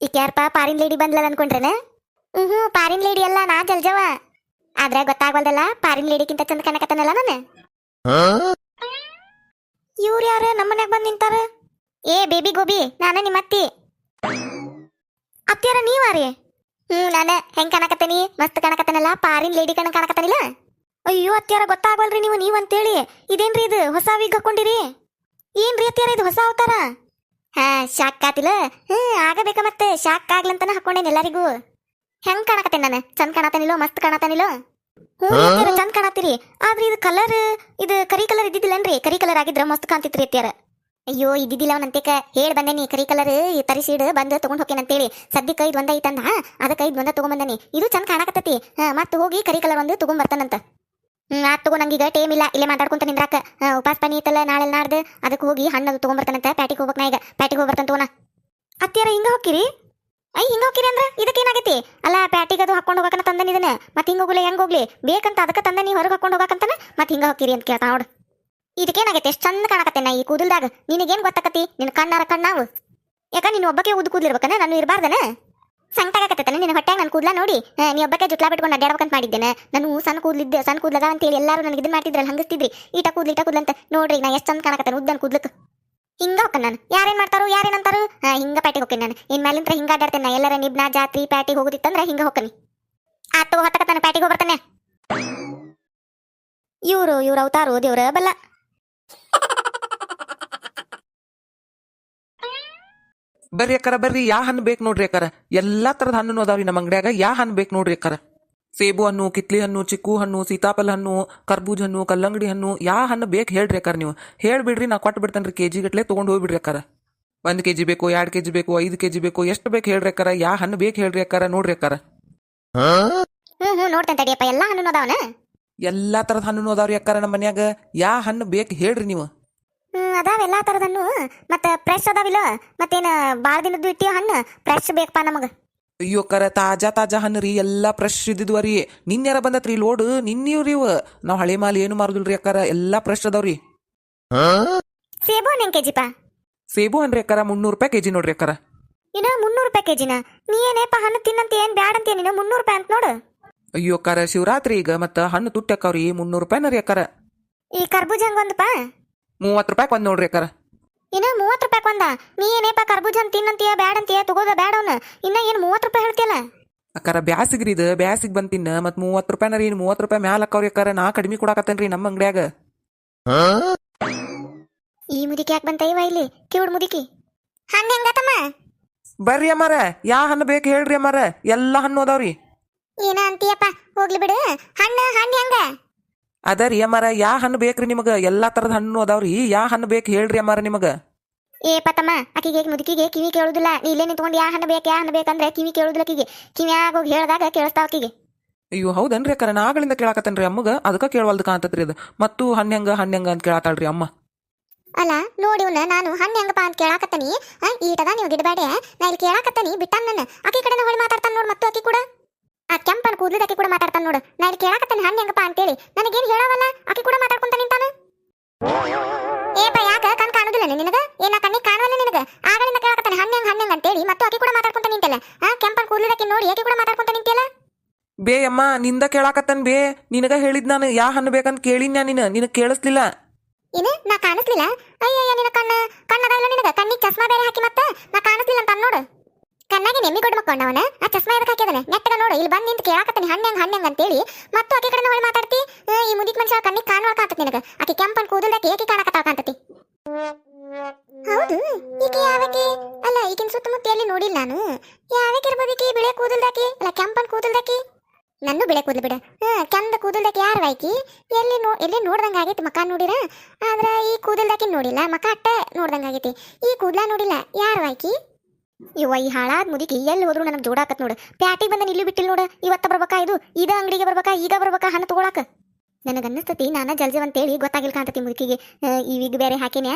ಈಕೆ ಯಾರಪ್ಪ ಪಾರಿನ್ ಲೇಡಿ ಬಂದ್ಲಲ್ಲ ಅನ್ಕೊಂಡ್ರೇನ? ಹ್ಮ್ ಹ್ಞೂ ಪಾರಿನ್ ಲೇಡಿ ಅಲ್ಲ ನಾ ಜಲ್ಜವ ಆದ್ರೆ ಗೊತ್ತಾಗ್ವಲ್ದಲ್ಲ ಪಾರಿನ್ ಲೇಡಿಕ್ಕಿಂತ ಚಂದ ಕಾಣಕತ್ತನಲ್ಲ ನಾನು? ಇವ್ರು ಯಾರು ನಮ್ಮ ಮನ್ಯಾಗ ಬಂದ್ ನಿಂತಾರ? ಏ ಬೇಬಿ ಗೋಬಿ ನಾನ ನಿಮ್ಮ ಅತ್ತಿ ಅತ್ತಿಯಾರ ನೀವಾರಿ ಹ್ಮ್ ನಾನ. ಹೆಂಗ್ ಕಾಣಕತ್ತೇನಿ? ಮಸ್ತ್ ಕಾಣಕತ್ತನಲ್ಲ ಪಾರಿನ್ ಲೇಡಿ ಕಣ ಕಾಣಕತ್ತನಿಲ್ಲ? ಅಯ್ಯೋ ಅತ್ತಿಯಾರ ಗೊತ್ತಾಗವಲ್ರಿ ನೀವು ನೀವ್ ಅಂತೇಳಿ ಇದೇನ್ರಿ ಇದು ಹೊಸ ವೀಗ್ ಹಾಕೊಂಡಿರಿ? ಏನ್ರಿ ಅತ್ತಿಯಾರ ಇದು ಹೊಸ ಅವತಾರ? ಶಾಕ್ ಆತಿಲ್ಲ ಹ್ಮ್ ಆಗಬೇಕ ಮತ್ತೆ. ಶಾಕ್ ಆಗ್ಲಂತನ ಹಾಕೊಂಡೇನಿ ಎಲ್ಲರಿಗೂ. ಹೆಂಗ್ ಕಾಣಕತ್ತೇನೆ ನಾನು? ಚಂದ ಕಾಣತಾನಿಲ್ಲೋ? ಮಸ್ತ್ ಕಾಣತಾನಿಲ್ಲೋ? ಹ್ಞೂ ಚಂದ ಕಾಣತ್ತೀರಿ? ಆದ್ರೆ ಇದು ಕಲರ್ ಇದು ಕರಿ ಕಲರ್ ಇದ್ದಿದ್ದಿಲ್ಲನ್ರಿ. ಕರಿ ಕಲರ್ ಆಗಿದ್ರ ಮಸ್ತ್ ಕಾಣ್ತಿತ್ರಿ ಅತ್ಯಾರ ಅಯ್ಯೋ ಇದ್ದಿದ್ದಿಲ್ಲ ಅವನಂತೇಕ ಹೇಳ್ ಬಂದೇನಿ ಕರಿ ಕಲರ್ ತರಿಸಿಡ್ ಬಂದು ತಗೊಂಡ್ ಹೇಳಿ ಸದ್ಯಕ್ಕೆ ಇದು ಒಂದ ಐತಂದ ಅದಕ್ಕೆ ಐದು ಒಂದ ತಗೊಂಬಂದನಿ. ಇದು ಚಂದ ಕಾಣಕತ್ತತಿ. ಮತ್ತೆ ಹೋಗಿ ಕರಿ ಕಲರ್ ಒಂದು ತಗೊಂಡ್ ಬರ್ತಾನಂತ ಆತ್ ತಗೋ, ನಂಗೀಗ ಟೈಮ್ ಇಲ್ಲ. ಇಲ್ಲೇ ಮಾತಾಡ್ಕೊಂತ ನಿಂದ್ರಾಕ. ಉಪಾಸ ಪನಿ ಐತಲ್ಲ, ನಾಳೆ ನಾಡ್ದು. ಅದಕ್ಕೆ ಹೋಗಿ ಹಣ್ಣು ಅದು ತೊಗೊಂಬರ್ತಾನಂತ ಪ್ಯಾಟಿಗೆ ಹೋಗ್ಬೇಕು ನಾ ಈಗ. ಪ್ಯಾಟಿಗೆ ಹೋಗಿ ಬರ್ತಾನ ತಗೋಣ. ಅತ್ತಿಯಾರ, ಹಿಂಗ ಹೋಗಿರಿ ಐ, ಹಿಂಗ ಹೋಗಿರಿ ಅಂದ್ರ ಇದಕ್ಕೆ ಏನಾಗೈತಿ? ಅಲ್ಲ, ಪ್ಯಾಟಿಗೆ ಅದು ಹಾಕೊಂಡು ಹೋಗಕಂತ ತಂದನ ಇದನ್ನ. ಮತ್ತೆ ಹಿಂಗ ಹೋಗ್ಲಿ, ಹೆಂಗ್ ಹೋಗ್ಲಿ? ಬೇಕಂತ ಅದಕ್ಕೆ ತಂದ ನೀ ಹೊರಗೆ ಹಾಕೊಂಡು ಹೋಗಕಂತಾನ? ಮತ್ತೆ ಹಿಂಗ ಹೋಗಿರಿ ಅಂತ ಕೇಳ್ತಾ ನೋಡು. ಇದಕ್ಕೇನಾಗೈತೆ ಎಷ್ಟು ಚಂದ ಕಾಣಕತ್ತೆ ನಾ ಈ ಕೂದಲ್ದಾಗ. ನಿನಗೇನ್ ಗೊತ್ತಾಕತಿ ನಿನ್ ಕಣ್ಣಾರ ಕಣ್ಣಾವು. ಯಾಕ, ನೀನು ಒಬ್ಬಕ್ಕೆ ಉದ್ದು ಕೂದಲಿರ್ಬೇಕನ? ನಾನು ಇರಬಾರ್ದನ? ಸಂಕಟಾಗತ್ತೆ ನಿನ್ನ ಹೊಟ್ಟೆಗೆ ನನ್ನ ಕೂದಲ ನೋಡಿ? ನೀ ಒಬ್ಬಕ್ಕೆ ಜುಟ್ಲಾ ಬಿಟ್ಕೊಂಡು ಅಡ್ಡಾಡ್ಬೇಕಂತ ಮಾಡಿದ್ದೇನೆ. ನಾನು ಸಣ್ಣ ಕೂದಲಿದ್ದೆ ಸಣ್ಣ ಕೂದಲದ ಅಂತೇಳಿ ಎಲ್ಲರೂ ನನಗೆ ಇದನ್ನ ಮಾಡ್ತಿದ್ರಲ್ಲ ಹಂಗಿಸ್ತಿದ್ರಿ. ಈಟ ಕೂದ್ಲು ಈಟ ಕೂದ್ಲು ಅಂತ ನೋಡ್ರಿ ನಾ ಎಷ್ಟು ಚಂದ ಕಾಣಕತ್ತೇನೆ ಉದ್ದನ್ ಕೂದ್ಲಕ್ಕೆ ಹಿಂಗ ಹೋಗ್ತಾನೆ ನಾನು. ಯಾರೇನ್ ಮಾಡ್ತಾರೋ ಯಾರೇನ್ ಅಂತಾರು. ಆ, ಹಿಂಗ ಪ್ಯಾಟಿಗೆ ಹೋಗ್ತೀನಿ ನಾನು. ಇನ್ ಮೇಲಿಂತ್ರ ಹಿಂಗ ಅಡ್ಡಾಡ್ತೇನೆ ನಾ. ಎಲ್ಲರ ನಿಬ್ನ ಜಾತ್ರಿ ಪ್ಯಾಟಿಗೆ ಹೋಗುದಿತ್ತಂದ್ರೆ ಹಿಂಗ ಹೋಗ್ತೀನಿ ಆತ ತಗೋ ಹೊತ್ತಕತ್ತಾನೆ ಪ್ಯಾಟಿಗೆ ಹೋಗ್ಬರ್ತಾನೆ. ಇವ್ರು ಇವ್ರ ಅವತಾರು ದೇವ್ರ ಬಲ್ಲ. ಬರ್ರಿ ಅಕ್ಕರ ಬರ್ರಿ. ಯಾ ಹಣ್ಣು ಬೇಕು ನೋಡ್ರಿ ಅಕ್ಕಾರ. ಎಲ್ಲಾ ತರದ ಹಣ್ಣು ಅದಾವ್ರಿ ನಮ್ಮ ಅಂಗಡಿಯಾಗ. ಯಾ ಹಣ್ಣು ಬೇಕು ನೋಡ್ರಿ ಅಕ್ಕಾರ. ಸೇಬು ಹಣ್ಣು ಕಿತ್ಲಿ ಹಣ್ಣು ಚಿಕ್ಕು ಹಣ್ಣು ಸೀತಾಫಲ ಹಣ್ಣು ಕರ್ಬೂಜ ಹಣ್ಣು ಕಲ್ಲಂಗಡಿ ಹಣ್ಣು ಯಾ ಹಣ್ಣು ಬೇಕು ಹೇಳ್ರಿ ಅಕ್ಕರ ನೀವು. ಹೇಳ್ಬಿಡ್ರಿ ನಾ ಕೊಟ್ಟು ಬಿಡ್ತೇನೆ ಕೆ ಜಿ ಗಟ್ಲೆ ತೊಗೊಂಡು ಹೋಗ್ಬಿಡ್ರಿ ಅಕ್ಕಾರ. ಒಂದ್ ಕೆ ಜಿ ಬೇಕು ಎರಡ್ ಕೆ ಜಿ ಬೇಕು ಐದ್ ಕೆ ಜಿ ಬೇಕು ಎಷ್ಟು ಬೇಕು ಹೇಳ್ರಿ ಅಕ್ಕರ. ಯಾ ಹಣ್ಣು ಬೇಕು ಹೇಳ್ರಿ ಅಕ್ಕಾರ ನೋಡ್ರಿ ಅಕ್ಕಾರ. ನೋಡ್ತೇನೆ ತಡಿಯಪ್ಪ ಎಲ್ಲಾ ಹಣ್ಣು ಅದಾವನ? ಎಲ್ಲಾ ತರದ ಹಣ್ಣು ಅದಾವ್ರಿ ಅಕ್ಕರ ನಮ್ಮ ಮನ್ಯಾಗ. ಯಾ ಹಣ್ಣು ಬೇಕು ಹೇಳ್ರಿ ನೀವು. ಅದಾವ ಎಲ್ಲಾ ಹಣ್ಣು ಮತ್ತ ಫ್ರೆಶ್ ಅದಾವಿಲ್ಲ ಮತ್ತೇನ ಬಾಳ ದಿನದ್ದು ಇಟ್ಟಿಯೋ ಹಣ್ಣು? ಫ್ರೆಶ್ ಬೇಕಪ್ಪ ನಮಗ. ಅಯ್ಯೋ ಕರ ತಾಜಾ ತಾಜಾ ಹಣ್ಣು ರೀ ಎಲ್ಲಾ ಫ್ರೆಶ್ ಇದ್ದಿದ್ವ ರೀ. ನಿನ್ಯಾರ ಬಂದತ್ರಿ ಲೋಡ್? ನಿನ್ನಿವ್ರಿ ರೀ ನಾವ್ ಹಳೆ ಮಾಲ್ ಏನು ಮಾರುದಿಲ್ರಿ ಅಕ್ಕಾರ ಎಲ್ಲಾ ಫ್ರೆಶ್ ಅದಾವ್ರಿ ಸೇಬು ಹಣ್ಣು ಕೆಜಿ ಪಾ ಸೇಬು ಹಣ್ರಿ ಅಕ್ಕಾರ ಮುನ್ನೂರು ರೂಪಾಯಿ ಕೆಜಿ ನೋಡ್ರಿ ಅಕ್ಕಾರ. ಇನ್ನ ಮುನ್ನೂರು ರೂಪಾಯಿ ಕೆಜಿನ? ನೀ ಏನೇಪ ಹಣ್ಣು ತಿನ್ನಂತ ಏನ್ ಬ್ಯಾಡ ಅಂತ ನೀನು? ಮುನ್ನೂರು ರೂಪಾಯಿ ಅಂತ ನೋಡು. ಅಯ್ಯೋ ಕರ ಶಿವರಾತ್ರಿ ಈಗ ಮತ್ತ ಹಣ್ಣು ತುಟ್ಟಿ ಅಕ್ಕಾವ್ರಿ ಮುನ್ನೂರು ರೂಪಾಯಿನ ರೀ ಅಕ್ಕಾರ. ಈ ಕರ್ಬೂಜ ಹಂಗೊಂದಪ್ಪ ಮೂವತ್ತು ರೂಪಾಯಿ ಒಂದ್ ನೋಡ್ರಿ ಅಕ್ಕಾರ. ಇನ್ನ ಮೂವತ್ತು ರೂಪಾಯಿ ಕೊಂದ ನೀ ಏನೇಪ ಕರ್ಬೂಜ ತಿನ್ನಂತೀಯ ಬ್ಯಾಡ ಅಂತೀಯ ತಗೋದ ಬ್ಯಾಡ ಅವ್ನ? ಇನ್ನ ಏನ್ ಮೂವತ್ತು ರೂಪಾಯಿ ಹೇಳ್ತಿಯಲ್ಲ? ಅಕ್ಕಾರ ಬ್ಯಾಸಿಗ್ರಿ ಇದು ಬ್ಯಾಸಿಗ್ ಬಂದ್ ತಿನ್ನ ಮತ್ ಮೂವತ್ತು ರೂಪಾಯಿನ ರೀ ಮೂವತ್ತು ರೂಪಾಯಿ ಮ್ಯಾಲ ಅಕ್ಕವ್ರಿ ಅಕ್ಕಾರ ನಾ ಕಡಿಮೆ ಕೊಡಾಕತ್ತೇನ್ರಿ ನಮ್ಮ ಅಂಗಡ್ಯಾಗ. ಈ ಮುದುಕಿ ಯಾಕೆ ಬಂತ ಇವ ಇಲ್ಲಿ? ಕಿವುಡ್ ಮುದಿಕಿ. ಹಂಗ ಹೆಂಗತಮ್ಮ ಬರ್ರಿ ಅಮ್ಮಾರ ಯಾ ಹಣ್ಣು ಬೇಕು ಹೇಳ್ರಿ ಅಮ್ಮಾರ ಎಲ್ಲಾ ಹಣ್ಣು ಅದಾವ್ರಿ ಏನ ಅಂತೀಯಪ್ಪ ಹೋಗ್ಲಿ ಬಿಡು. ಹಣ್ಣು ಹಣ್ಣು ಹೆಂಗ? ಅದ ರೀ ಅಮ್ಮಾರ ಯಾ ಹಣ್ಣು ಬೇಕ್ರಿ ನಿಮಗ? ಎಲ್ಲಾ ತರದ ಹಣ್ಣು ಅದಾವ್ರಿ ಯಾ ಹಣ್ಣು ಬೇಕು ಹೇಳ್ರಿ ಅಮ್ಮಾರ ನಿಮಗ? ಏ ಪತಮ್ಮ ಆಕಿಗೆ ಮುದುಕಿಗೆ ಕಿವಿ ಕೇಳುದಿಲ್ಲ. ನೀ ಇಲ್ಲೇ ನಿಂತ್ಕೊಂಡು ಯಾ ಹಣ್ಣು ಬೇಕು ಯಾ ಹಣ್ಣು ಬೇಕಂದ್ರೆ ಕಿವಿ ಕೇಳುದಿಲ್ಲ ಆಕಿಗೆ ಕಿವಿ ಆಗೋಗಿ ಹೇಳ್ದಾಗ ಕೇಳಿಸ್ತಾವ ಆಕಿಗೆ ಅಯ್ಯೋ ಹೌದನ್ರಿ ಅಕ್ಕ ನಾ ಆಗಳಿಂದ ಕೇಳಾಕತ್ತೇನ್ರಿ ಅಮ್ಮಗ? ಅದಕ್ಕ ಕೇಳವಲ್ದು ಕಾಂತತ್ರಿ ಅದು. ಮತ್ತು ಹಣ್ಣೆಂಗ ಹಣ್ಣೆಂಗ ಅಂತ ಕೇಳಾತಾಳ್ರಿ ಅಮ್ಮ. ಅಲ್ಲ ನೋಡಿ ಇವ್ನ ನಾನು ಹಣ್ಣು ಹೆಂಗಪ್ಪ ಅಂತ ಕೇಳಾಕತ್ತನಿ. ಈಟದ ನೀವು ಗಿಡಬೇಡ ನಾ ಇಲ್ಲಿ ಕೇಳಾಕತ್ತನಿ ಬಿಟ್ಟಾನ ನನ್ನ. ಆಕಿ ಕಡೆನ ಹೊಳಿ ಮಾತಾಡ್ತಾನೆ ನೋಡಿ ಮತ್ತು ಆಕಿ ಕೂಡ. ಆ ಕೆಂಪನ ಕೂದಲಿದ ಆಕೆ ಕೂಡ ಮಾತಾಡ್ತಾನೆ ನೋಡು. ನಾ ಇಲ್ಲಿ ಕೇಳಾಕತ್ತನಿ ಹಣ್ಣು ಹೆಂಗಪ್ಪ ಅಂತೇಳಿ. ನನಗೇನು ಹೇಳವಲ್ಲ? ಆಕೆ ಕೂಡ ಮಾತಾಡ್ಕೊಂತ ನಿಂತಾನ? ಏಪ್ಪ ಯಾಕ? ಕಣ್ ಕಾಣುದಿಲ್ಲ ನಿನಗ? ಏನ ಕಣ್ಣಿಗೆ ಕಾಣುವಲ್ಲ ನಿನಗ? ಆಗಲಿಂದ ಕೇಳಾಕತ್ತಾನೆ ಹಣ್ಣು ಹೆಂಗ್ ಹಣ್ಣು ಹೆಂಗ್ ಅಂತೇಳಿ. ಮತ್ತು ಆಕೆ ಕೂಡ ಮಾತಾಡ್ಕೊಂತ ನಿಂತಲ್ಲ. ಆ ಕೆಂಪನ ಕೂದಲಿದಕ್ಕೆ ನೋಡಿ ಆಕಿ ಕೂಡ ಮಾತಾಡ್ಕೊಂತ ನಿಂತಿಲ್ಲ? ಬೇ ಅಮ್ಮ ನಿಂದ ಕೇಳಾಕತ್ತನ್ ಬೇ. ನಿನಗ ಹೇಳಿದ್ ನಾನು ಯಾ ಹಣ್ಣು ಬೇಕಂತ ಕೇಳಿನಾ ನಿನ ನಿನಗೆ ಕೇಳಿಸ್ಲಿಲ್ಲ. ಏನು ನಾ ಕಾಣಿಸ್ಲಿಲ್ಲ? ಅಯ್ಯಯ್ಯ ನಿನ್ನ ಕಣ್ಣ. ಇಲ್ಲ ನಿನಗ? ಕಣ್ಣಿಗೆ ಚಸ್ಮಾ ಬೇರೆ ಹಾಕಿ ಮತ್ತೆ? ನಾ ಕಾಣಿಸ್ಲಿಲ್ಲ ಅಂತ ನೋಡು. ಕಣ್ಣಾಗಿ ನೆಮ್ಮಿ ಕೊಡ್ ಮಕ್ಕೊಂಡವನ ಆ ಚಸ್ಮಾ ಎದಕ್ಕೆ ಹಾಕಿದಾನೆ? ನೆಟ್ಟಗ ನೋಡು, ಇಲ್ಲಿ ಬಂದು ನಿಂತು ಕೇಳಾಕತ್ತಾನೆ. ಹಣ್ಣಂಗ್ ಹಣ್ಣಂಗ್ ಅಂತೇಳಿ. ಮತ್ತು ಆಕೆ ಕಡೆ ಹೊಳ್ ಮಾತಾಡ್ತಿ? ಈ ಮುದಿಕ್ ಮನುಷ್ಯ ಕಣ್ಣಿಗೆ ಕಾಣುವ ನಿನಗೆ. ಆಕೆ ಕೆಂಪನ್ ಕೂದಲ್ದಕ್ಕೆ ಏಕೆ ಕಾಣಕತ್ತಾವ ಕಾಣ್ತತಿ? ಹೌದು, ಈಕೆ ಯಾವಕ್ಕೆ ಅಲ್ಲ ಈಗಿನ ಸುತ್ತಮುತ್ತ ಎಲ್ಲಿ ನೋಡಿಲ್ಲ ನಾನು. ಯಾವಕ್ಕೆ ಇರ್ಬೋದು ಈಕೆ? ಬಿಳೆ ಕೂದಲ್ದಾಕಿ ಅಲ್ಲ, ಕೆಂಪನ್ ಕೂದಲ್ದಾಕಿ ನನ್ನ ಬಿಳೆ ಕೂದಲು ಬಿಡ. ಹಾ, ಕೆಂದ ಕೂದಲ್ದಾಕಿ ಯಾರು ವಾಯ್ಕಿ ಎಲ್ಲಿ ನೋ, ಎಲ್ಲಿ ನೋಡ್ದಂಗ ಆಗೈತಿ ಮಕ ನೋಡಿರ? ಆದ್ರೆ ಈ ಕೂದಲ್ದಾಕಿ ನೋಡಿಲ್ಲ, ಮಕ ಅಟ್ಟ ನೋಡ್ದಂಗ ಆಗೈತಿ. ಈ ಕೂದಲ ನೋಡಿಲ್ಲ ಯಾರು ವಾಯ್ಕಿ ಇವ ಈ ಹಾಳಾದ್ ಮುದುಕಿ ಎಲ್ಲಿ ಹೋದ್ರು ನನಗೆ ಜೋಡಾಕತ್ ನೋಡು. ಪ್ಯಾಟಿಗೆ ಬಂದ ನಿಲ್ಲು ಬಿಟ್ಟಿಲ್ ನೋಡು. ಇವತ್ತ ಬರ್ಬೇಕಾ ಇದು? ಇದ ಅಂಗಡಿಗೆ ಬರ್ಬೇಕಾ? ಈಗ ಬರ್ಬೇಕಾ? ಹಣ ತಗೊಳಕ. ನನಗೆ ಅನ್ನಿಸ್ತತಿ ನಾನ ಅಂತ ಹೇಳಿ ಗೊತ್ತಾಗಿಲ್ಲ ಕಾಣ್ತತಿ ಮುದುಕಿಗೆ. ಈ ವಿಗ್ ಬೇರೆ ಹಾಕಿನ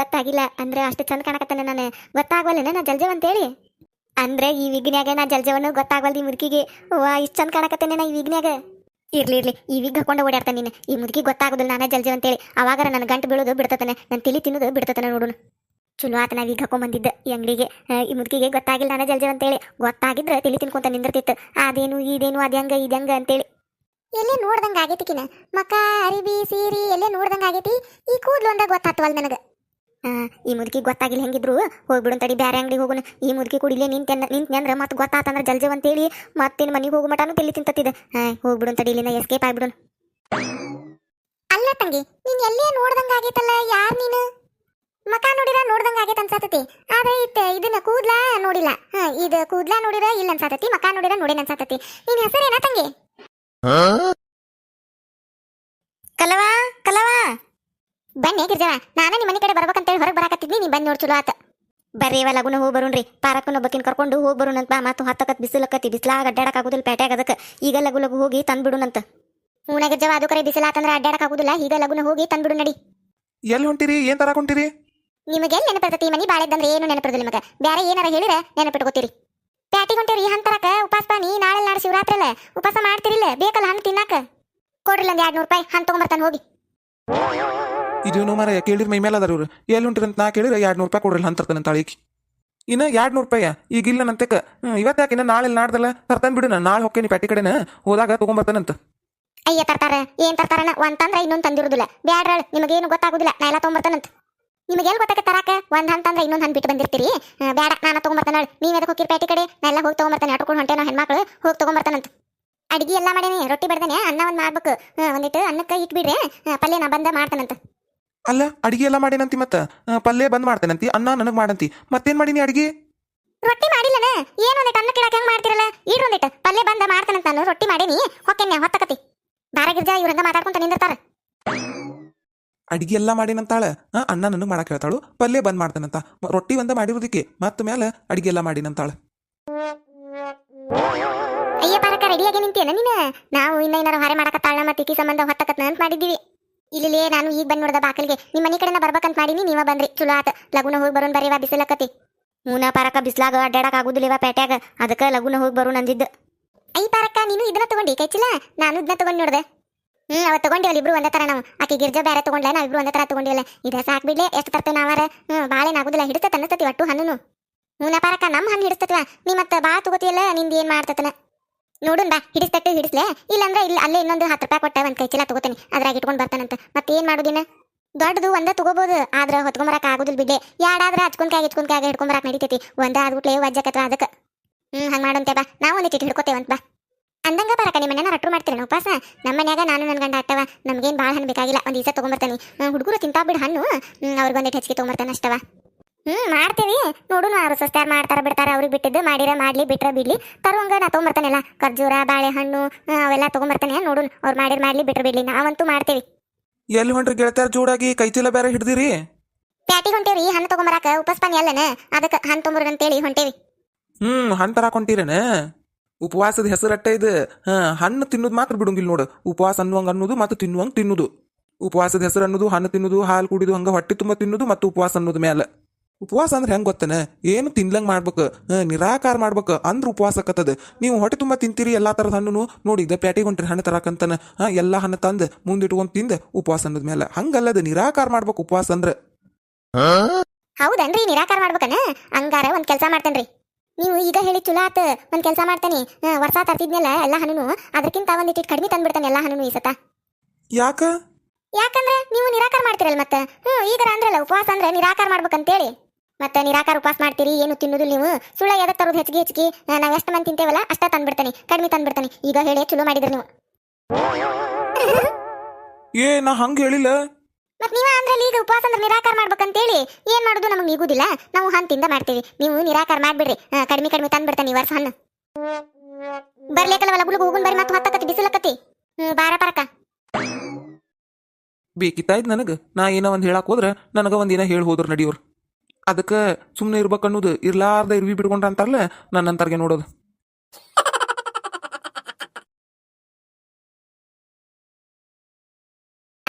ಗೊತ್ತಾಗಿಲ್ಲ. ಅಂದ್ರೆ ಅಷ್ಟು ಚಂದ ಕಾಣಕತ್ತಾನೆ ನಾನು. ಗೊತ್ತಾಗ್ವಲ್ಲ ನಾ ಅಂತ ಅಂತೇಳಿ ಅಂದ್ರೆ ಈ ವಿಗ್ನ್ಯಾಗ ನಾ ಜಲ್ಜವನ್ನು ಗೊತ್ತಾಗ್ವಲ್ದು ಈ ಮುದುಕಿಗೆ. ವಾ ಇಷ್ಟು ಚಂದ ಕಾಣಕತ್ತೇನೆ ನಾ ಈ ವಿಗ್ನ್ಯಾಗ ಇರ್ಲಿ ಇರ್ಲಿ. ಈ ವಿಗ್ ಹಾಕೊಂಡು ಓಡಾಡ್ತಾನೆ ನೀನು. ಈ ಮುದುಕಿ ಗೊತ್ತಾಗೋದಿಲ್ಲ ನಾನೇ ಜಲ್ಜವ್ ಅಂತೇಳಿ ಅವಾಗಾರ ನನ್ನ ಗಂಟು ಬೀಳೋದು ಬಿಡ್ತತಾನೆ. ನನ್ನ ತಿಳಿ ತಿನ್ನೋದು ಬಿಡ್ತತಾನೆ ನೋಡುನು. ಚಲೋ ಆತ ನಾವ್ ಈಗ ಹಾಕೊಂಡ್ ಈ ಅಂಗಡಿಗೆ. ಈ ಮುದುಕಿಗೆ ಗೊತ್ತಾಗಿಲ್ಲ ನಾನು ಜಲ್ಜಲ್ ಅಂತೇಳಿ ಗೊತ್ತಾಗಿದ್ರೆ ತಿಳಿ ತಿನ್ಕೊಂತ ನಿಂದಿರ್ತಿತ್ತು. ಅದೇನು ಇದೇನು ಅದ್ಯಾಂಗ ಇದ್ಯಾಂಗ ಅಂತೇಳಿ. ಎಲ್ಲೇ ನೋಡ್ದಂಗ ಆಗೈತಿಕಿನ ಮಕ್ಕ ಅರಿಬಿ ಸೀರಿ ಎಲ್ಲೇ ನೋಡ್ದಂಗ ಆಗೈತಿ? ಈ ಕೂದಲು ಅಂದಾಗ ಗೊತ್ತಾತ್ವಲ್ ನನಗೆ. ಈ ಮುದುಕಿ ಗೊತ್ತಾಗಿಲ್ಲ ಹೆಂಗಿದ್ರು? ಹೋಗ್ಬಿಡು ತಡಿ ಬೇರೆ ಅಂಗಡಿಗೆ ಹೋಗೋಣ. ಈ ಮುದುಕಿ ಕುಡಿಲೇ ನಿಂತ ನಿಂತ್ನಂದ್ರ ಮತ್ತೆ ಗೊತ್ತಾತಂದ್ರ ಜಲ್ಜವ್ ಅಂತೇಳಿ ಮತ್ತಿನ ಮನೆಗೆ ಹೋಗೋ ಮಟಾನು ತಿಳಿ ತಿಂತತ್ತಿದೆ ಹೋಗ್ಬಿಡು ತಡಿ ಇಲ್ಲಿಂದ ಎಸ್ಕೇಪ್ ಆಗ್ಬಿಡೋಣ ಅಲ್ಲ ತಂಗಿ ನೀನ್ ಎಲ್ಲೇ ನೋಡ್ದಂಗ ಆಗೈತಲ್ಲ? ಯಾರ್ ನೀನು ಮಕ ನೋಡಿರ ನೋಡ್ದಂಗ ಆಗೈತೆ ಅನ್ಸಾತತಿ. ಆದ್ರೆ ಇತ್ತ, ಇದನ್ನ ಕೂದ್ಲ ನೋಡಿಲ್ಲ. ಇದು ಕೂದ್ಲ ನೋಡಿರ ಇಲ್ಲ ಅನ್ಸಾತತಿ, ಮಕ ನೋಡಿರ ನೋಡಿನ ಅನ್ಸಾತತಿ. ನಿನ್ ಹೆಸರೇನ ತಂಗಿ? ಕಲವಾ ಕಲವಾ. ಬನ್ನಿ ಗಿರ್ಜವ ನಾನು ನಿಮ್ಮ ಮನೆ ಕಡೆ ಬರ್ಬೇಕಂತೇಳಿ ಹೊರಗೆ ಬರಾಕತ್ತಿದ್ನಿ ನೀ ಬನ್ನಿ ನೋಡ್ ಚಲೋ ಆತ. ಬರ್ರಿ ಇವ ಲಗುನ ಹೋಗಿ ಬರೋಣ್ರಿ, ಪಾರಕ್ಕನ ಒಬ್ಬಕಿನ ಕರ್ಕೊಂಡು ಹೋಗಿ ಬರೋಣ ಅಂತ ಮಾತು ಹತ್ತಕತ್ ಬಿಸಿಲಕ್ಕತಿ ಬಿಸಿಲಾಗ ಅಡ್ಡಾಡಕ್ ಆಗುದಿಲ್ಲ ಪೇಟ್ಯಾಗ ಅದಕ್ಕೆ ಈಗ ಲಗು ಲಗು ಹೋಗಿ ತಂದ್ಬಿಡುನಂತ ಅಂತ. ಗಿರ್ಜವ ಅದು ಕರೆ ಬಿಸಿಲಾತಂದ್ರೆ ಅಡ್ಡಾಡಕ್ ಆಗುದಿಲ್ಲ, ಈಗ ಲಗುನ ಹೋಗಿ ತಂದ್ಬಿಡು ನಡಿ. ಎಲ್ಲಿ ಹೊಂಟಿರಿ? ಏನ್ ತರ ಹೊಂಟಿರಿ? ನಿಮಗೆಲ್ಲ ನೆನಪಿರ್ತತಿ? ಮನಿ ಬಾಳೆದಂದ್ರೆ ಏನು ನೆನಪಿರೋದಿಲ್ಲ ನಿಮಗೆ? ಬೇರೆ ಏನಾರ ಹೇಳಿರ ನೆನಪಿಟ್ಕೋತೀರಿ ಪ್ಯಾಟಿ ಹೊಂಟಿರಿ ಹಂತರಕ ಉಪಾಸ ಬನ್ನಿ ನಾಳೆ ನಾಳೆ ಶಿವರಾತ್ರಿ ಅಲ್ಲ ಉಪವಾಸ ಮಾಡ್ತಿರಿಲ್ಲ ಬೇಕಲ್ಲ ಹಣ್ಣು ತಿನ್ನಕ? ಕೊಡ್ರಿಲ್ಲ ಒಂದ್ ಎರಡು ನೂರು ರೂಪಾಯಿ ಹಣ್ಣು ತಗೊಂಬರ್ತಾನೆ ಹೋಗಿ. ಇದೇನು ಮರ ಕೇಳಿರ್ ಮೈ ಮೇಲೆ ಅದಾರ ಇವ್ರು. ಎಲ್ಲಿ ಹೊಂಟಿರಂತ ನಾ ಕೇಳಿದ್ರೆ ಎರಡು ನೂರು ರೂಪಾಯಿ ಕೊಡ್ರಿ ಅಂತ ತರ್ತಾನೆ ತಾಳಿಕಿ ಇನ್ನ ಎರಡ್ ನೂರು ರೂಪಾಯಿ ಈಗ ಇಲ್ಲ ನಂತೆಕ ಇವತ್ತು ಯಾಕೆ ಇನ್ನ ನಾಳೆ ನಾಡ್ದಲ್ಲ? ತರ್ತಾನೆ ಬಿಡು ನಾ ನಾಳೆ ಹೊಕ್ಕೇನಿ ಪ್ಯಾಟಿ ಕಡೆನ. ಹೋದಾಗ ಅಂತ. ಅಯ್ಯ ತರ್ತಾರ? ಏನ್ ತರ್ತಾರನ ಒಂದ್ ತಂದ್ರ ಇನ್ನೊಂದ್ ತಂದಿರುದಿಲ್ಲ. ಬ್ಯಾಡ್ರಾಳ್ ನಿಮಗೇನು ಗೊತ್ತಾಗುದಿಲ್ಲ. ನಾ ಎಲ್ಲ ತಗೊಂಬರ್ತಾನಂತ ನಿಮಗೇನು ಗೊತ್ತಾಗ ತರಾಕ? ಒಂದ್ ಹಂತ ಅಂದ್ರೆ ಇನ್ನೊಂದ್ ಹಂತ ಬಿಟ್ಟು ಬಂದಿರ್ತೀರಿ. ಬೇಡ ನಾನು ತಗೊಂಬರ್ತಾನ ನೀವೇ ಎದಕ್ಕೆ ಹೋಗಿರ್ ಕಡೆ? ನಾ ಎಲ್ಲ ಹೋಗಿ ತಗೊಂಬರ್ತಾನೆ ಅಟ್ಕೊಂಡು ಹೊಂಟೆ ನಾವು ಹೆಣ್ಮಕ್ಳು. ಹೋಗಿ ತಗೊಂಬರ್ತಾನಂತ ಅಡಿಗೆ ಎಲ್ಲ ಮಾಡೇನಿ ರೊಟ್ಟಿ ಬಡ್ದಾನೆ ಅನ್ನ ಒಂದ್ ಮಾಡ್ಬೇಕು. ಒಂದಿಟ್ಟು ಅನ್ನಕ್ಕೆ ಇಟ್ಬಿಡ್ರಿ. ಬಿಡ್ರಿ ಪಲ್ಯ ನಾ ಬಂದ ಮಾಡ್ತಾನಂತ ಅಲ್ಲ ಅಡಿಗೆ ಎಲ್ಲ ಮಾಡೇನಂತಿ ಮತ್ತ? ಪಲ್ಯ ಬಂದ್ ಮಾಡ್ತೇನಂತಿ ಅನ್ನ ನನಗ್ ಮಾಡಂತಿ. ಮತ್ತೇನ್ ಮಾಡೀನಿ ಅಡಿಗೆ? ರೊಟ್ಟಿ ಮಾಡಿಲ್ಲನ. ಏನು ಒಂದಿಟ್ಟು ಅನ್ನ ಕಿಡಕ್ ಹೆಂಗ್ ಮಾಡ್ತಿರಲ್ಲ? ಇಡ್ರಿ ಒಂದಿಟ್ಟು ಪಲ್ಯ ಬಂದ ಮಾಡ್ತಾನಂತ ನಾನು. ರೊಟ್ಟಿ ಮಾಡೇನಿ. ಹೊಕ್ಕೇನೆ ಹೊತ್ತಕತಿ. ಬಾರ ಗಿರ್ಜಾ ಇವ್ರ ಹಂಗ ಮಾತಾಡ್ಕೊಂತ ನಿಂದಿರ್ತಾರ. ಅಡಿಗೆ ಎಲ್ಲ ಮಾಡಿನಂತಾಳೆ. ಆ, ಅನ್ನ ನನಗೆ ಮಾಡಕ್ ಹೇಳ್ತಾಳು. ಪಲ್ಯ ಬಂದ್ ಮಾಡ್ತಾನಂತ. ರೊಟ್ಟಿ ಒಂದ ಮಾಡಿರೋದಿಕ್ಕೆ ಮತ್ತ ಮೇಲೆ ಅಡಿಗೆ ಎಲ್ಲ ಮಾಡಿನಂತಾಳೆ. ಅಯ್ಯ ಪಾರಕ ರೆಡಿಯಾಗಿ ನಿಂತೇನ ನೀನ? ನಾವು ಇನ್ನ ಏನಾರ ಹಾರೆ ಮಾಡಕತ್ತಾಳ ಮತ್ತೆ ಇಕ್ಕಿ ಸಂಬಂಧ ಹೊತ್ತಕತ್ನ ಅಂತ ಮಾಡಿದ್ದೀವಿ. ಇಲ್ಲಿ ನಾನು ಈಗ ಬಂದ್ ನೋಡ್ದ ಬಾಕಲ್ಗೆ. ನಿಮ್ಮ ಮನೆ ಕಡೆನ ಬರ್ಬೇಕಂತ ಮಾಡೀನಿ ನೀವ ಬಂದ್ರಿ. ಚಲೋ ಆತ. ಲಗುನ ಹೋಗಿ ಬರೋನ್ ಬರೀವಾ ಬಿಸಿಲಕತಿ ಮೂನ ಪಾರಕ ಬಿಸ್ಲಾಗ ಅಡ್ಡಾಡಕ್ ಆಗುದಿಲ್ಲ ಇವ ಪೇಟ್ಯಾಗ. ಅದಕ್ಕ ಲಗುನ ಹೋಗಿ ಬರೋನ್ ಅಂದಿದ್ದ. ಐ ಪಾರಕ್ಕ ನೀನು ಇದನ್ನ ತಗೊಂಡಿ ಕೈಚಿಲ್ಲ? ನಾನು ಇದನ್ನ ತಗೊಂಡ್ ನೋಡ್ದೆ. ಹ್ಮ್ ಅವ್ ತಗೊಂಡಿವಲ್ಲ ಇಬ್ರು ಒಂದೇ ತರ ನಾವು. ಆಕೆ ಗಿರ್ಜಾ ಬೇರೆ ತಗೊಂಡ್ಲ, ನಾವ್ ಇಬ್ರು ಒಂದೇ ತರ ತಗೊಂಡಿವಲ್ಲ. ಇದ ಸಾಕ್ ಬಿಡ್ಲೆ, ಎಷ್ಟು ತರ್ತೇವೆ ನಾವಾರ ಹ್ಮ್ ಬಾಳೇನಾಗುದಿಲ್ಲ ಆಗುದಿಲ್ಲ ಹಿಡಿತ ಅನ್ನಸ್ತತಿ ಒಟ್ಟು ಹಣ್ಣು ಹೂನ ಪಾರಕ್ಕ, ನಮ್ ಹಣ್ಣು ಹಿಡಿಸ್ತತ್ವ ನೀ ಮತ್ತ ಬಾ ತಗೋತಿಯಲ್ಲ, ನಿಂದ ಏನ್ ಮಾಡ್ತತನ? ನೋಡುನ್ ಬಾ ಹಿಡಿಸ್ತಟ್ಟು ಹಿಡಿಸ್ಲೆ. ಇಲ್ಲಂದ್ರೆ ಇಲ್ಲಿ ಅಲ್ಲೇ ಇನ್ನೊಂದು ಹತ್ತು ರೂಪಾಯಿ ಕೊಟ್ಟ ಒಂದ್ ಕೈ ಚೀಲ ತಗೋತೀನಿ. ಅದ್ರಾಗ ಇಟ್ಕೊಂಡ್ ಬರ್ತಾನಂತ. ಮತ್ತೆ ಏನ್ ಮಾಡುದಿನ? ದೊಡ್ಡದು ಒಂದ ತಗೋಬಹುದು ಆದ್ರ ಹೊತ್ಕೊಂಬರಕ ಆಗುದಿಲ್ಲ ಬಿಡ್ಲೆ. ಯಾರಾದ್ರ ಹಚ್ಕೊಂಡ್ ಕಾಯಿ ಹಚ್ಕೊಂಡ್ ಕಾಯಿ ಹಿಡ್ಕೊಂಬರಕ್ ನಡಿತೈತಿ. ಒಂದ ಆದ್ಬಿಟ್ಲೆ ವಜ್ಜಕತ್ವ ಅದಕ್ಕ ಹ್ಮ್, ಹಂಗ ಮಾಡಂತೆ ಬಾ. ನಾವು ಒಂದಿಟ್ಟು ಹಿಡ್ಕೋತೇವಂತ ಬಾ. ಅಂದಂಗ ಬರಕ ನಿಮ್ಮ ಮನೆನ ರಟ್ಟು ಮಾಡ್ತೀರಿ ಉಪವಾಸ ನಮ್ಮ ಮನ್ಯಾಗ ನಾನು ನನ್ನ ಗಂಡ ಅಟ್ಟವ ನಮ್ಗೇನ್ ಭಾಳ ಹಣ್ಣು ಬೇಕಾಗಿಲ್ಲ ಒಂದ್ ಈಸ ತಗೊಂಬರ್ತಾನೆ. ಹುಡುಗರು ತಿಂತಾ ಬಿಡು ಹಣ್ಣು. ಅವ್ರಿಗೊಂದಿಟ್ಟು ಹೆಚ್ಚಿಗೆ ತಗೊಂಬರ್ತಾನೆ ಅಷ್ಟವ. ಹ್ಞೂ ಮಾಡ್ತೀವಿ. ನೋಡೋಣ ಅವ್ರು ಸಸ್ತಾರ ಮಾಡ್ತಾರ ಬಿಡ್ತಾರ ಅವ್ರಿಗೆ ಬಿಟ್ಟಿದ್ದು ಮಾಡಿರ ಮಾಡ್ಲಿ ಬಿಟ್ರೆ ಬಿಡ್ಲಿ. ತರುವಂಗ ನಾ ತೊಗೊಂಬರ್ತಾನೆಲ್ಲ ಖರ್ಜೂರ ಬಾಳೆಹಣ್ಣು ಹಣ್ಣು ಅವೆಲ್ಲ ತೊಗೊಂಬರ್ತಾನೆ ನೋಡು ಅವ್ರು ಮಾಡಿರ ಮಾಡ್ಲಿ ಬಿಟ್ರೆ ಬಿಡ್ಲಿ. ನಾವಂತೂ ಮಾಡ್ತೀವಿ. ಎಲ್ಲಿ ಹೊಂಟ್ರಿ ಗೆಳತ್ಯಾರ ಜೋಡಾಗಿ ಕೈಚೀಲ ಬೇರೆ ಹಿಡ್ದಿರಿ? ಪ್ಯಾಟಿಗೆ ಹೊಂಟೇವಿ ಹಣ್ಣು ತಗೊಂಬರಾಕ ಉಪಸ್ಪಾನಿ ಅಲ್ಲನ? ಅದಕ್ಕೆ ಹಣ್ಣು ತೊಗೊಂಬರ್ರಿ ಅಂತೇಳಿ ಹೊಂಟೇವಿ. ಹ್ಞೂ ಹಣ್ಣು ತರಾಕ್ ಹೊಂಟಿರೇನ? ಉಪವಾಸದ ಹೆಸರಟ್ಟ ಇದು. ಹಾ ಹಣ್ಣು ತಿನ್ನೋದು ಮಾತ್ರ ಬಿಡುಂಗಿಲ್ಲ ನೋಡು. ಉಪವಾಸ ಅನ್ನುವಂಗೆ ಅನ್ನೋದು ಮತ್ತು ತಿನ್ನುವಂಗೆ ತಿನ್ನುದು. ಉಪವಾಸದ ಹೆಸರು ಅನ್ನೋದು ಹಣ್ಣು ತಿನ್ನುದು ಹಾಲು ಕುಡಿದು ಹಂಗೆ ಹೊಟ್ಟೆ ತುಂಬ ತಿನ್ನುದು ಮತ್ತು ಉಪವಾಸ ಅನ್ನೋದು ಮ್ಯಾಲ. ಉಪವಾಸ ಅಂದ್ರೆ ಹೆಂಗ್ ಗೊತ್ತನ? ಏನು ತಿನ್ಲಂಗ್ ಮಾಡ್ಬೇಕು. ಹಾ, ನಿರಾಕಾರ ಮಾಡ್ಬೇಕು. ಅಂದ್ರೆ ಉಪವಾಸ ಕತ್ತದ ನೀವು ಹೊಟ್ಟೆ ತುಂಬ ತಿಂತೀರಿ ಎಲ್ಲಾ ತರದ ಹಣ್ಣು ನೋಡಿ ಇದ ಪ್ಯಾಟಿಗೆ ಹೊಂಟ್ರಿ ಹಣ್ಣು ತರಾಕಂತನ. ಹಾಂ ಎಲ್ಲಾ ಹಣ್ಣು ತಂದು ಮುಂದಿಟ್ಕೊಂಡು ತಿಂದ ಉಪವಾಸ ಅನ್ನೋದ್ ಮೇಲೆ ಹಂಗಲ್ಲದ ನಿರಾಕಾರ ಮಾಡ್ಬೇಕು ಉಪವಾಸ ಅಂದ್ರೆ. ಹೌದನ್ರಿ ನಿರಾಕಾರ ಮಾಡ್ಬೇಕನ? ಹಂಗಾರ ಒಂದ್ ಕೆಲಸ ಮಾಡ್ತೇನ್ರಿ. ನೀವು ಈಗ ಹೇಳಿ ಚಲೋ ಆತ ಒಂದ್ ಕೆಲಸ ಮಾಡ್ತಾನೆ. ವರ್ಷ ತರ್ತಿದ್ನಲ್ಲ ಎಲ್ಲ ಹಣ್ಣು ಅದಕ್ಕಿಂತ ಒಂದಿಟ್ಟು ಕಡಿಮೆ ತಂದ್ಬಿಡ್ತಾನೆ ಎಲ್ಲ ಹಣ್ಣು ಈ ಸತ. ಯಾಕ? ಯಾಕಂದ್ರೆ ನೀವು ನಿರಾಕಾರ ಮಾಡ್ತಿರಲ್ಲ ಮತ್ತೆ? ಹ್ಮ್ ಈಗ ಅಂದ್ರಲ್ಲ ಉಪವಾಸ ಅಂದ್ರೆ ನಿರಾಕಾರ ಮಾಡ್ಬೇಕಂತೇಳಿ. ಮತ್ತೆ ನಿರಾಕಾರ ಉಪವಾಸ ಮಾಡ್ತೀರಿ ಏನು ತಿನ್ನುದು ನೀವು. ಸುಳ್ಳ ಎದಕ್ ತರೋದು ಹೆಚ್ಚಿಗೆ ಹೆಚ್ಚಿಗೆ ನಾವ್ ಎಷ್ಟು ಮಂದಿ ತಿಂತೇವಲ್ಲ ಅಷ್ಟ ತಂದ್ಬಿಡ್ತಾನೆ ಕಡಿಮೆ ತಂದ್ಬಿಡ್ತಾನೆ. ಈಗ ಹೇಳಿ ಚಲೋ ಮಾಡಿದ್ರಿ ನೀವು. ಏ ನಾ ಹಂಗ ಹೇಳಿಲ್ಲ. ಮತ್ ನೀವ ಅಂದ್ರಲ್ಲಿ ಈಗ ಉಪವಾಸ ಅಂದ್ರೆ ನಿರಾಕಾರ ಮಾಡ್ಬೇಕಂತೇಳಿ, ಏನ್ ಮಾಡೋದು ನಮಗೆ ನಿಗುದಿಲ್ಲ ನಾವು ಹಂತಿಂದ ಮಾಡ್ತೀವಿ. ನೀವು ನಿರಾಕಾರ ಮಾಡ್ಬಿಡ್ರಿ. ಕಡಿಮೆ ಕಡಿಮೆ ತಂದ್ಬಿಡ್ತಾನೆ ಈ ವರ್ಷ ಹಣ್ಣು. ಬರ್ಲೇಕಲ್ಲ ಗುಳುಗು ಹೋಗುನ್ ಬರಿ ಮತ್ತೆ ಹತ್ತಕತಿ ಬಿಸಿಲಕತಿ. ಹ್ಮ್, ಬಾರ ಪರಕ. ಬೇಕಿತ್ತಾಯ್ತು ನನಗೆ? ನಾ ಏನೋ ಒಂದು ಹೇಳಕ್ ಹೋದ್ರೆ ನನಗೆ ಒಂದಿನ ಹೇಳಿ ಹೋದ್ರು ನಡಿಯೋರು. ಅದಕ್ಕೆ ಸುಮ್ಮನೆ ಇರ್ಬೇಕು ಅನ್ನೋದು ಇರ್ಲಾರ್ದ ಇರ್ವಿ ಬಿಡ್ಕೊಂಡ್ರ ಅಂತಾರಲ್ಲ ನನ್ನಂತರ್ಗೆ ನೋಡೋದು.